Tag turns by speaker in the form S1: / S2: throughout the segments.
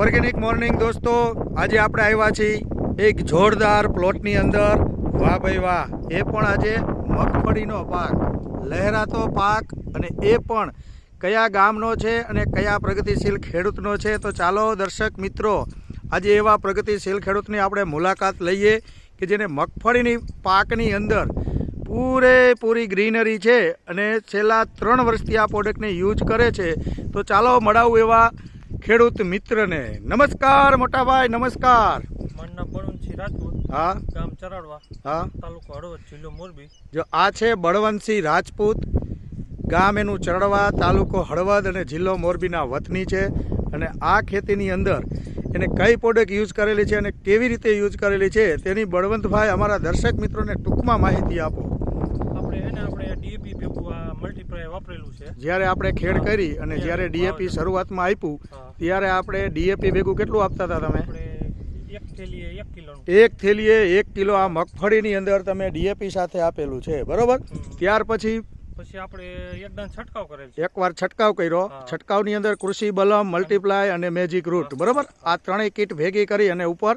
S1: Organic morning દોસ્તો, આજે આપણે આવ્યા છીએ એક જોરદાર પ્લોટની અંદર. વાહ ભાઈ વાહ, એ પણ આજે મગફળીનો પાક, લહેરાતો પાક અને એ પણ કયા ગામનો છે અને કયા પ્રગતિશીલ ખેડૂતનો છે. તો ચાલો દર્શક મિત્રો, આજે એવા પ્રગતિશીલ ખેડૂતની આપણે મુલાકાત લઈએ કે જેને મગફળીની પાકની અંદર પૂરેપૂરી ગ્રીનરી છે અને છેલ્લા ત્રણ વર્ષથી આ પ્રોડક્ટને યુઝ કરે છે. તો ચાલો મળાવું એવા ખેડૂત મિત્રને નમસ્કાર મોટાભાઈ નમસ્કાર. હા.
S2: ગામ ચરાડવા.
S1: હા.
S2: તાલુકો હળવદ જિલ્લો મોરબી.
S1: જો આ છે બળવંતસિંહ રાજપૂત. ગામ એનું ચરડવા તાલુકો હળવદ અને જિલ્લો મોરબીના વતની છે. અને આ ખેતીની અંદર એને કઈ પ્રોડક્ટ યુઝ કરેલી છે અને કેવી રીતે યુઝ કરેલી છે તેની બળવંતભાઈ અમારા દર્શક મિત્રોને ટૂંકમાં માહિતી આપો
S2: આપણે એને આપણે ડીએપી ભેગું આ મલ્ટીપ્લાય વાપરેલું છે.
S1: જ્યારે આપણે ખેડ કરી અને. જ્યારે ડીએપી શરૂઆતમાં આપ્યું ત્યારે આપણે ડીએપી ભેગું કેટલું આપતા હતા તમે?
S2: એક થેલીએ એક કિલોનું.
S1: એક થેલીએ એક કિલો આ મગફળીની અંદર તમે ડીએપી સાથે આપેલું છે બરોબર? ત્યાર પછી
S2: પછી આપણે એકદમ છંટકાવ કરેલ છે.
S1: એકવાર છંટકાવ કર્યો. છંટકાવની અંદર કૃષિ બલમ મલ્ટીપ્લાય અને મેજિક રૂટ બરોબર? આ ત્રણેય કીટ ભેગી કરી અને ઉપર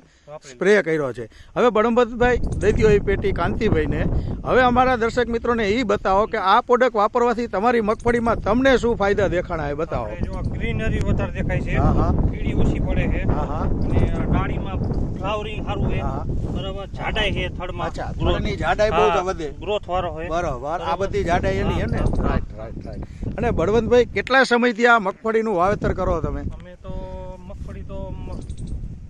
S1: સ્પ્રે કર્યો છે. હવે બળંબતભાઈ દઈ દો એ પેટી કાંતિભાઈને હવે અમારા દર્શક મિત્રોને એ બતાવો કે આ પ્રોડક્ટ વાપરવાથી તમારી મગફળીમાં તમને શું ફાયદા દેખાણા એ બતાવો.
S2: ગ્રીનરી વધારે દેખાય છે.
S1: હા, હા.
S2: કીડી ઓછી પડે છે.
S1: હા હા.
S2: અને ડાળીમાં ફ્લાવરિંગ સારું છે. બરાબર જાડાઈ છે થડમાં.
S1: અચ્છા, થડની જાડાઈ બહુ વધે.
S2: ગ્રોથ વાળો હોય.
S1: બરોબર. આ બધી જાડાઈ એની હે ને. રાઈટ રાઈટ રાઈટ અને બળવંતભાઈ કેટલા સમયથી આ મગફળીનું વાવેતર કરો તમે?
S2: અમે તો મગફળી તો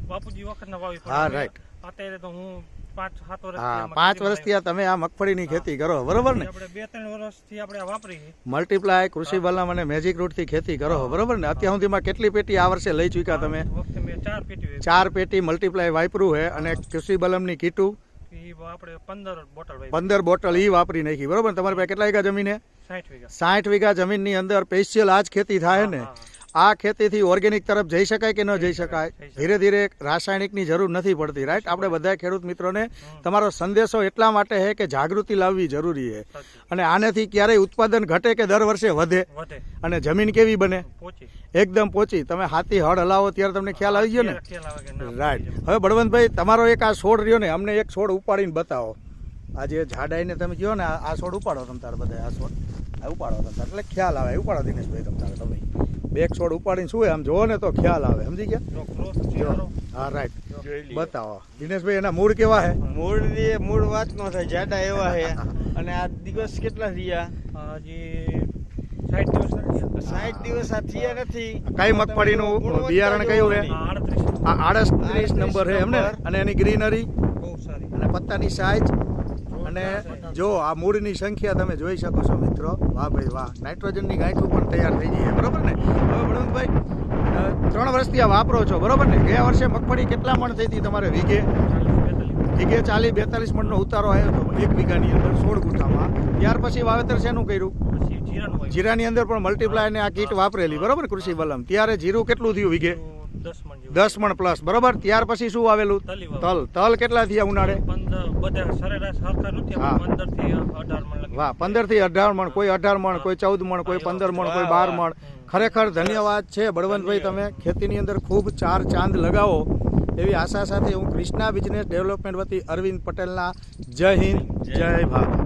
S2: બાપુજી વખતના વાવી
S1: હા, રાઈટ
S2: અત્યારે તો હું પાંચ
S1: વર્ષથી આ તમે આ મગફળીની ખેતી કરો બરોબર ને?
S2: આપણે બે ત્રણ વર્ષથી આપણે વાપરી
S1: મલ્ટીપ્લાય કૃષિ બલમ અને મેજિક રૂટથી ખેતી કરો બરોબર ને? અત્યાર સુધીમાં કેટલી પેટી આ વર્ષે લઈ ચૂક્યા તમે?
S2: વખતે ચાર પેટી
S1: મલ્ટીપ્લાય વાપરું છે અને કૃષિ બલમની કીટું
S2: પંદર બોટલ
S1: ઈ વાપરી નાખી. બરોબર તમારી પાસે કેટલા વીઘા જમીન છે?
S2: સાઠ વીઘા.
S1: જમીનની અંદર સ્પેશિયલ આજ ખેતી થાય ને?
S2: હા,
S1: આ ખેતીથી ઓર્ગેનિક તરફ જઈ શકાય કે ન જઈ શકાય? ધીરે ધીરે રાસાયણિકની જરૂર નથી પડતી રાઈટ આપણે બધા ખેડૂત મિત્રોને તમારો સંદેશો એટલા માટે છે કે જાગૃતિ લાવવી જરૂરી છે અને આનાથી ક્યારેય ઉત્પાદન ઘટે કે દર વર્ષે વધે? અને જમીન કેવી બને? એકદમ પોચી. તમે હાથી હળ હલાવો ત્યારે તમને ખ્યાલ આવી ગયો ને? રાઈટ હવે બળવંતભાઈ તમારો એક આ છોડ રહ્યો ને અમને એક છોડ ઉપાડીને બતાવો. આ જે જાડાઈને તમે કહો ને આ છોડ ઉપાડો તમે તારે બધા આ છોડ. આ ઉપાડો તમે એટલે ખ્યાલ આવે. ઉપાડો દિનેશભાઈ તમે તારે તમે. બે એક છોડ ઉપાડીને શું આમ જોવો ને તો ખ્યાલ આવે. સમજી ગયા. હા રાઈટ બતાવો. દિનેશભાઈ એના મૂળ કેવા છે
S3: મૂળ મૂળ વાત નો થાય જાડા એવા છે અને આ દિવસ કેટલા થયા?
S2: હજી સાઠ દિવસ.
S3: સાઠ દિવસ આ થયા નથી.
S1: કઈ મગફળીનું બિયારણ કયું
S2: આ આડત્રીસ
S1: નંબર છે એમને? અને એની ગ્રીનરી?
S2: બહુ સારી.
S1: અને પત્તાની સાઈઝ અને જો આ મૂળની સંખ્યા તમે જોઈ શકો છો મિત્રો વાહ ભાઈ વાહ નાઇટ્રોજનની ગાંઠું પણ તૈયાર થઈ ગઈ બરાબર ને? હવે બળવંતભાઈ ત્રણ વર્ષથી આ વાપરો છો બરોબર ને? ગયા વર્ષે મગફળી કેટલા મણ થઈ હતી તમારે વીઘે? વીઘે ચાલી બેતાલીસ મણનો ઉતારો આવ્યો હતો એક વીઘાની અંદર સોળ ગુઠામાં. ત્યાર પછી વાવેતર શેનું કર્યું?
S2: જીરાની
S1: અંદર પણ મલ્ટીપ્લાય ને આ કીટ વાપરેલી બરોબર કૃષિ બલમ. ત્યારે જીરું કેટલું થયું વીઘે?
S2: દસ મણ
S1: પ્લસ બરોબર? ત્યાર પછી શું આવેલું?
S2: તલ
S1: તલ. કેટલા થયા ઉનાળે? વાહ પંદરથી અઢાર મણ કોઈ અઢાર મણ કોઈ ચૌદ મણ કોઈ પંદર મણ કોઈ બાર મણ. ખરેખર ધન્યવાદ છે બળવંતભાઈ તમે ખેતીની અંદર ખૂબ ચાર ચાંદ લગાવો. એવી આશા સાથે હું કૃષ્ણા બિઝનેસ ડેવલપમેન્ટ વતી અરવિંદ પટેલના જય હિન્દ જય ભારત.